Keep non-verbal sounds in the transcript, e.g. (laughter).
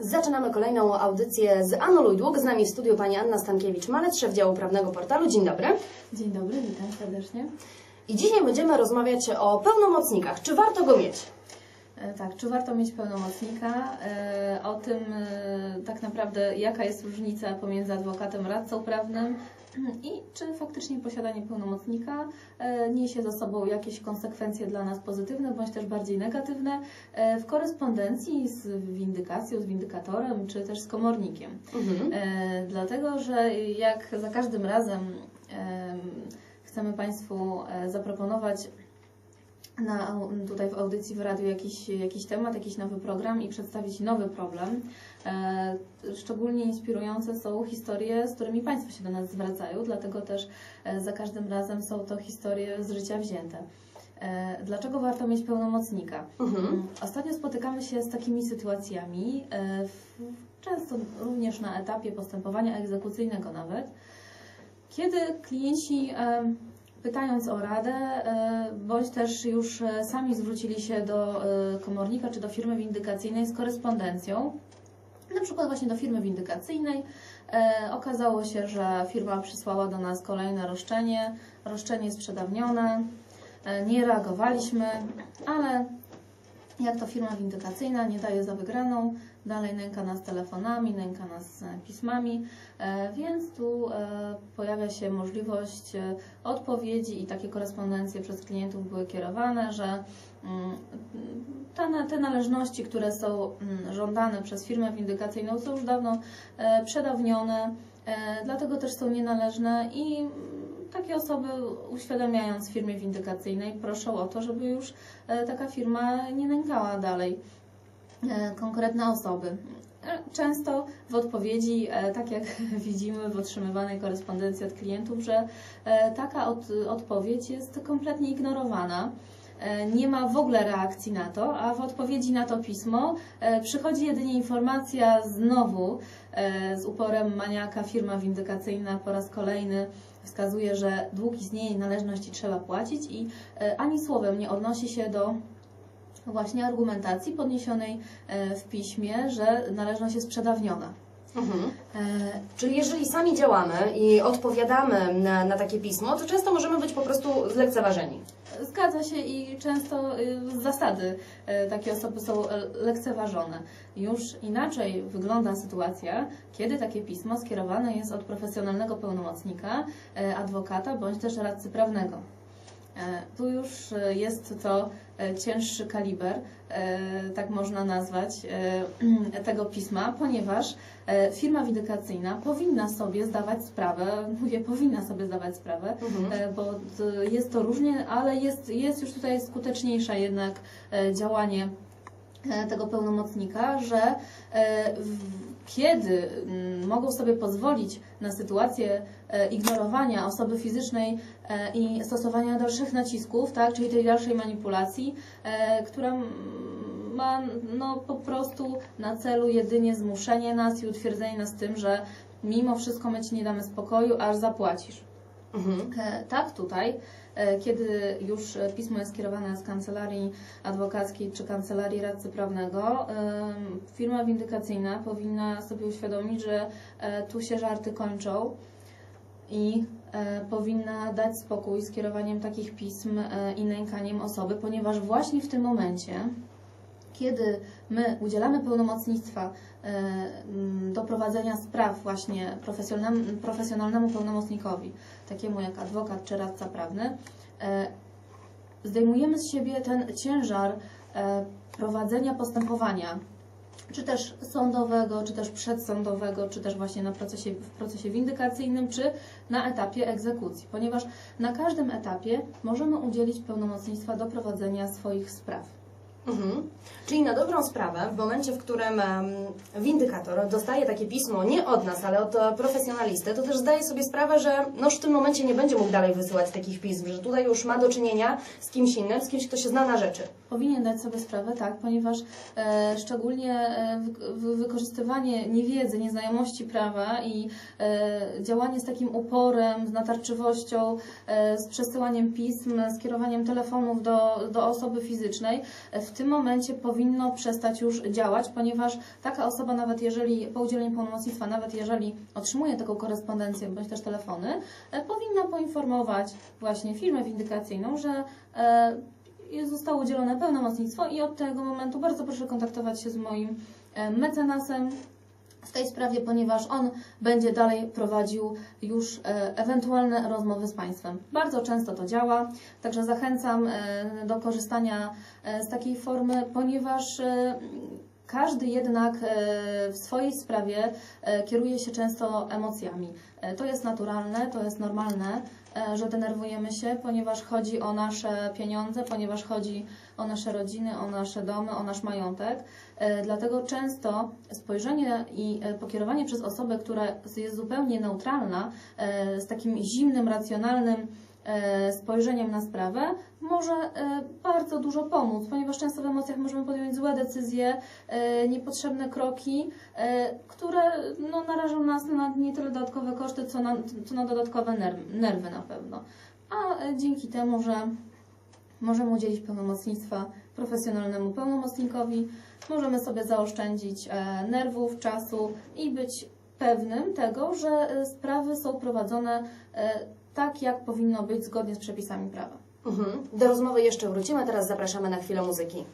Zaczynamy kolejną audycję z Anuluj Dług. Z nami w studiu pani Anna Stankiewicz-Malec, szef działu prawnego portalu. Dzień dobry. Dzień dobry, witam serdecznie. I dzisiaj będziemy rozmawiać o pełnomocnikach. Czy warto go mieć? E, Tak, czy warto mieć pełnomocnika? E, O tym e, tak naprawdę, jaka jest różnica pomiędzy adwokatem radcą prawnym (clears throat) i czy faktycznie posiadanie pełnomocnika e, niesie za sobą jakieś konsekwencje dla nas pozytywne bądź też bardziej negatywne e, w korespondencji z windykacją, z windykatorem czy też z komornikiem. Mhm. E, dlatego, że jak za każdym razem em, chcemy Państwu zaproponować na, tutaj w audycji w radiu jakiś, jakiś temat, jakiś nowy program i przedstawić nowy problem. E, szczególnie inspirujące są historie, z którymi Państwo się do nas zwracają, dlatego też e, za każdym razem są to historie z życia wzięte. E, dlaczego warto mieć pełnomocnika? Mhm. Mm, Ostatnio spotykamy się z takimi sytuacjami, często również na etapie postępowania egzekucyjnego nawet, kiedy klienci pytając o radę, e, bądź też już e, sami zwrócili się do e, komornika czy do firmy windykacyjnej z korespondencją, na przykład właśnie do firmy windykacyjnej, okazało się, że firma przysłała do nas kolejne roszczenie, roszczenie jest przedawnione, nie reagowaliśmy, ale jak to firma windykacyjna nie daje za wygraną, dalej nęka nas telefonami, nęka nas e, pismami, e, więc tu e, pojawia się możliwość odpowiedzi i takie korespondencje przez klientów były kierowane, że mm, te, należności, które są mm, żądane przez firmę windykacyjną są już dawno przedawnione, dlatego też są nienależne i mm, takie osoby uświadamiając firmie windykacyjnej proszą o to, żeby już taka firma nie nękała dalej konkretne osoby. E, Często w odpowiedzi, e, tak jak (laughs) widzimy w otrzymywanej korespondencji od klientów, że e, taka od, odpowiedź jest kompletnie ignorowana. E, Nie ma w ogóle reakcji na to, a w odpowiedzi na to pismo e, przychodzi jedynie informacja znowu e, z uporem maniaka firma windykacyjna po raz kolejny wskazuje, że dług istnieje i należności trzeba płacić i e, ani słowem nie odnosi się do właśnie argumentacji podniesionej e, w piśmie, że należność jest przedawniona. Mhm. E, Czyli jeżeli sami działamy i odpowiadamy na, na takie pismo, to często możemy być po prostu zlekceważeni. Zgadza się i często y, z zasady y, takie osoby są e, lekceważone. Już inaczej wygląda sytuacja, kiedy takie pismo skierowane jest od profesjonalnego pełnomocnika, e, adwokata bądź też radcy prawnego. E, Tu już e, jest to e, cięższy kaliber, tak można nazwać, (clears throat) tego pisma, ponieważ firma windykacyjna powinna sobie zdawać sprawę, mówię, powinna sobie zdawać sprawę, Mhm. bo jest to różnie, ale jest, jest już tutaj skuteczniejsze jednak działanie tego pełnomocnika, że e, kiedy mm, mogą sobie pozwolić na sytuację e, ignorowania osoby fizycznej e, i stosowania dalszych nacisków, tak, czyli tej dalszej manipulacji, e, która ma no, po prostu na celu jedynie zmuszenie nas i utwierdzenie nas tym, że mimo wszystko my Ci nie damy spokoju, aż zapłacisz. Mhm. E, Tak, tutaj, e, kiedy już pismo jest skierowane z kancelarii adwokackiej czy kancelarii radcy prawnego, firma windykacyjna powinna sobie uświadomić, że e, tu się żarty kończą i powinna dać spokój z kierowaniem takich pism i nękaniem osoby, ponieważ właśnie w tym momencie, kiedy my udzielamy pełnomocnictwa e, m, do prowadzenia spraw właśnie profesjonalnemu, profesjonalnemu pełnomocnikowi, takiemu jak adwokat czy radca prawny, e, zdejmujemy z siebie ten ciężar e, prowadzenia postępowania, czy też sądowego, czy też przedsądowego, czy też właśnie na procesie, w procesie windykacyjnym, czy na etapie egzekucji, ponieważ na każdym etapie możemy udzielić pełnomocnictwa do prowadzenia swoich spraw. Mhm. Czyli na dobrą sprawę, w momencie, w którym windykator dostaje takie pismo nie od nas, ale od e, profesjonalisty, to też zdaje sobie sprawę, że no w tym momencie nie będzie mógł dalej wysyłać takich pism, że tutaj już ma do czynienia z kimś innym, z kimś, kto się zna na rzeczy. Powinien dać sobie sprawę, tak, ponieważ e, szczególnie e, wy, wy- wykorzystywanie niewiedzy, nieznajomości prawa i e, działanie z takim uporem, z natarczywością, e, z przesyłaniem pism, z kierowaniem telefonów do, do osoby fizycznej, e, w tym momencie powinno przestać już działać, ponieważ taka osoba, nawet jeżeli po udzieleniu pełnomocnictwa, nawet jeżeli otrzymuje taką korespondencję bądź też telefony, e, powinna poinformować właśnie firmę windykacyjną, że e, zostało udzielone pełnomocnictwo i od tego momentu bardzo proszę kontaktować się z moim e, mecenasem w tej sprawie, ponieważ on będzie dalej prowadził już e, ewentualne rozmowy z Państwem. Bardzo często to działa, także zachęcam e, do korzystania e, z takiej formy, ponieważ każdy jednak e, w swojej sprawie e, kieruje się często emocjami. E, To jest naturalne, to jest normalne, że denerwujemy się, ponieważ chodzi o nasze pieniądze, ponieważ chodzi o nasze rodziny, o nasze domy, o nasz majątek. Dlatego często spojrzenie i pokierowanie przez osobę, która jest zupełnie neutralna, z takim zimnym, racjonalnym spojrzeniem na sprawę, może e, bardzo dużo pomóc, ponieważ często w emocjach możemy podjąć złe decyzje, e, niepotrzebne kroki, e, które no, narażą nas na nie tyle dodatkowe koszty, co na, co na dodatkowe nerw- nerwy na pewno. A dzięki temu, że możemy udzielić pełnomocnictwa profesjonalnemu pełnomocnikowi, możemy sobie zaoszczędzić nerwów, czasu i być pewnym tego, że sprawy są prowadzone tak, jak powinno być zgodnie z przepisami prawa. Mhm. Do rozmowy jeszcze wrócimy, teraz zapraszamy na chwilę muzyki.